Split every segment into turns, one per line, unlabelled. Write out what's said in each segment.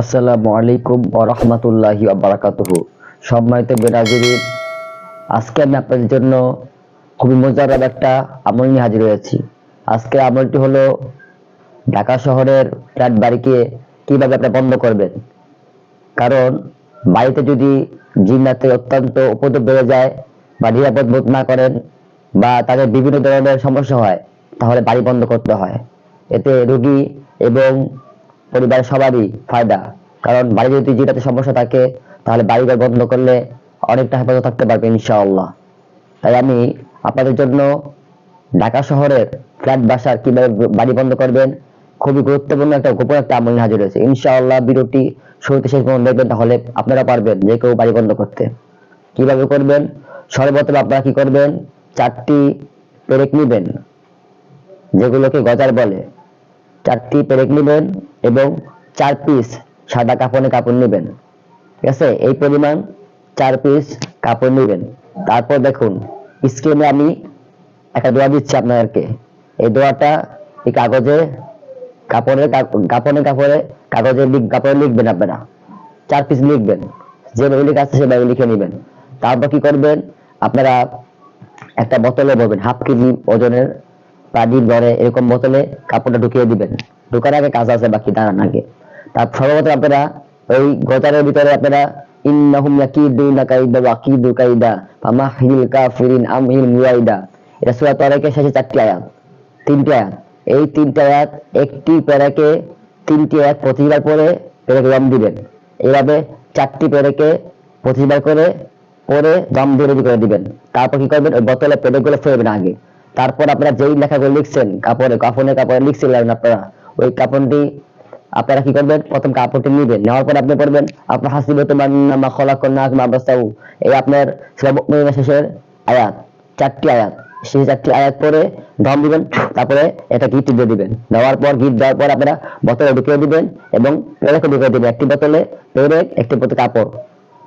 আসসালামু আলাইকুম ও রহমতুল্লাহি বারাকাতুহু। সম্মানিত বেরাজির আজকে আমি আপনাদের জন্য খুবই মজাদার একটা আমল নিয়ে হাজির হয়েছি। আজকের আমলটি হলো ঢাকা শহরের ফ্ল্যাট বাড়িকে কীভাবে আপনি বন্ধ করবেন। কারণ বাড়িতে যদি জিন্নাতে অত্যন্ত উপদ্রব বেড়ে যায় বা নিরাপদ বোধ না করেন বা তাদের বিভিন্ন ধরনের সমস্যা হয়, তাহলে বাড়ি বন্ধ করতে হয়। এতে রোগী এবং পরিবার সবারই ফায়দা। কারণ বাড়ি যদি জিনাতে সমস্যা থাকে, তাহলে বাড়িঘর বন্ধ করলে অনেকটা হেফাজত থাকতে পারবে ইনশাআল্লাহ। তাই আমি আপনাদের জন্য ঢাকা শহরের ফ্ল্যাট, বাসার কীভাবে বাড়ি বন্ধ করবেন, খুবই গুরুত্বপূর্ণ একটা গোপন একটা আমল হাজির হয়েছে। ইনশাআল্লাহ ভিডিওটি শুরুতে শেষ পর্যন্ত দেখবেন, তাহলে আপনারা পারবেন যে কেউ বাড়ি বন্ধ করতে। কীভাবে করবেন? সর্বপ্রথম আপনারা কি করবেন? চারটি পেরেক নিবেন, যেগুলোকে গজার বলে। চারটি পেরেক নেবেন এবং চার পিস সাদা কাপড়ে কাপড় নেবেন। ঠিক আছে? এই পরিমাণ চার পিস কাপড় নেবেন। তারপর দেখুন স্ক্রিনে আমি একটা দোয়া দিচ্ছি আপনাদেরকে। এই দোয়াটা এই কাগজে কাপড়ে কাপড়ে কাপড়ে, কাগজে কাপড়ে লিখবেন আপনারা। চার পিস লিখবেন। যেভাবে লিখে আছে সেভাবে লিখে নেবেন। তারপর কি করবেন? আপনারা একটা বোতলে ভরবেন, হাফ কেজি ওজনের পানি ভরে এরকম বোতলে কাপড়টা ঢুকিয়ে দিবেন। ঢুকার আগে কাজ আছে, বাকি দাঁড়ান আগে। তার সর্বপ্রথম আপনারা ওই গজারের ভিতরে আপনারা ইন্নাহুম ওয়া কাইদা ফামাহিল কাফিরিন আমহিল মুয়াইদা। এটা সূরা শেষে চারটি আয়াত, তিনটি আয়াত। এই তিনটি আয়াত একটি প্যারাকে তিনটি আয়াত প্রতিবার পরে প্যারাকে দিবেন। এইভাবে চারটি প্যারাকে প্রতিবার করে পরে দম দিয়ে করে দিবেন। তারপর কি করবেন? ওই বোতলে প্যারাগুলো ফেলবেন আগে। তারপর আপনারা যেই লেখাগুলো লিখছেন, কাপড়ে কাপড়ে কাপড়ে লিখছিলেন আপনারা, ওই কাপড়টি আপনারা কি করবেন? প্রথম কাপড়টি নিবেন। নেওয়ার পর আপনি পড়বেন আপনার হাসিবে তোমার নামা খলাকন নাক মাবাস্তাউ এই আপনার শেষের আয়াত, চারটি আয়াত। সেই চারটি আয়াত পরে দম দিবেন, তারপরে এটা গিট দিয়ে দিবেন। দেওয়ার পর, গিট দেওয়ার পর আপনারা বোতলে ঢুকিয়ে দিবেন এবং পেরেকে ঢুকিয়ে দিবেন। একটি বোতলে পেরেক, একটি বোতলে কাপড়।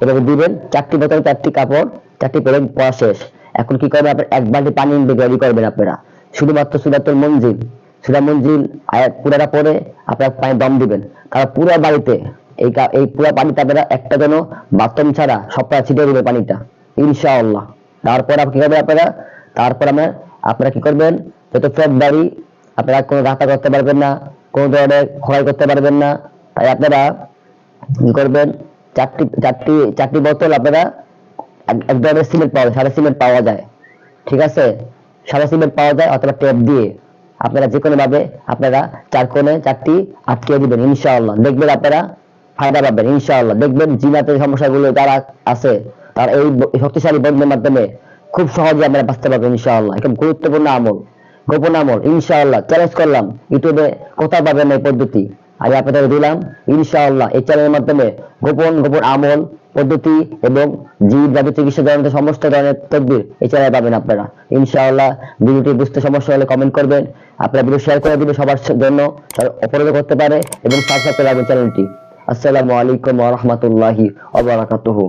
এভাবে দিবেন, চারটি বোতলে চারটি কাপড়, চারটি পেরেক পড়া শেষ। এখন কি করবেন আপনার এক বালতি পানি রেডি করবেন আপনারা। শুধুমাত্র সুরাতুল মঞ্জিল সুরা মঞ্জিল আয়াত পুরাটা পরে আপনারা পানি দম দিবেন। কারণ পুরো বাড়িতে এই এই পুরো পানিটা আপনারা একটা যেন বাথরুম ছাড়া সবটা ছিটিয়ে দিবে পানিটা। ইনশাআল্লাহ। তারপর আপনি কি করবেন আপনারা? তারপর আমরা আপনারা কি করবেন? যত ফ্ল্যাট বাড়ি আপনারা কোনো রাস্তা করতে পারবেন না, কোনো ধরনের ক্ষয় করতে পারবেন না। তাই আপনারা কি করবেন? চারটি চারটি চারটি বোতল আপনারা এক- ধরনের সিমেন্ট পাওয়া যায়, সাদা সিমেন্ট পাওয়া যায়। ঠিক আছে? সাদা সিমেন্ট পাওয়া যায় অথবা টেপ দিয়ে। আপনারা যে কোনো ভাবে আপনারা চার কোণে চারটি আটকে দিবেন, ইনশাআল্লাহ। দেখবেন আপনারা ফায়দা পাবেন, ইনশাআল্লাহ। দেখবেন জিনাতের সমস্যাগুলো যারা আছে, তার এই শক্তিশালী বন্ধের মাধ্যমে খুব সহজে আমরা বাঁচতে পারব ইনশাআল্লাহ। একদম গুরুত্বপূর্ণ আমল। গোপন আমল, ইনশাআল্লাহ। চ্যালেঞ্জ করলাম, ইউটিউবে কোথাও পাবেন এই পদ্ধতি। আমি আপনাদের দিলাম, ইনশাআল্লাহ এই চ্যানেলের মাধ্যমে গোপন গোপন আমল, পদ্ধতি এবং জীব জাতীয় চিকিৎসা জনিত সমস্ত ধরনের তদবির এই চ্যানেলে পাবেন আপনারা। ইনশাআল্লাহ ভিডিওটি বুঝতে সমস্যা হলে কমেন্ট করবেন। আপনারা ভিডিও শেয়ার করে দিবেন সবার জন্য অপরাধ করতে পারে এবং সাবস্ক্রাইব করে রাখবেন চ্যানেলটি আসসালামু আলাইকুম ওয়া রাহমাতুল্লাহি ওয়া বারাকাতুহু।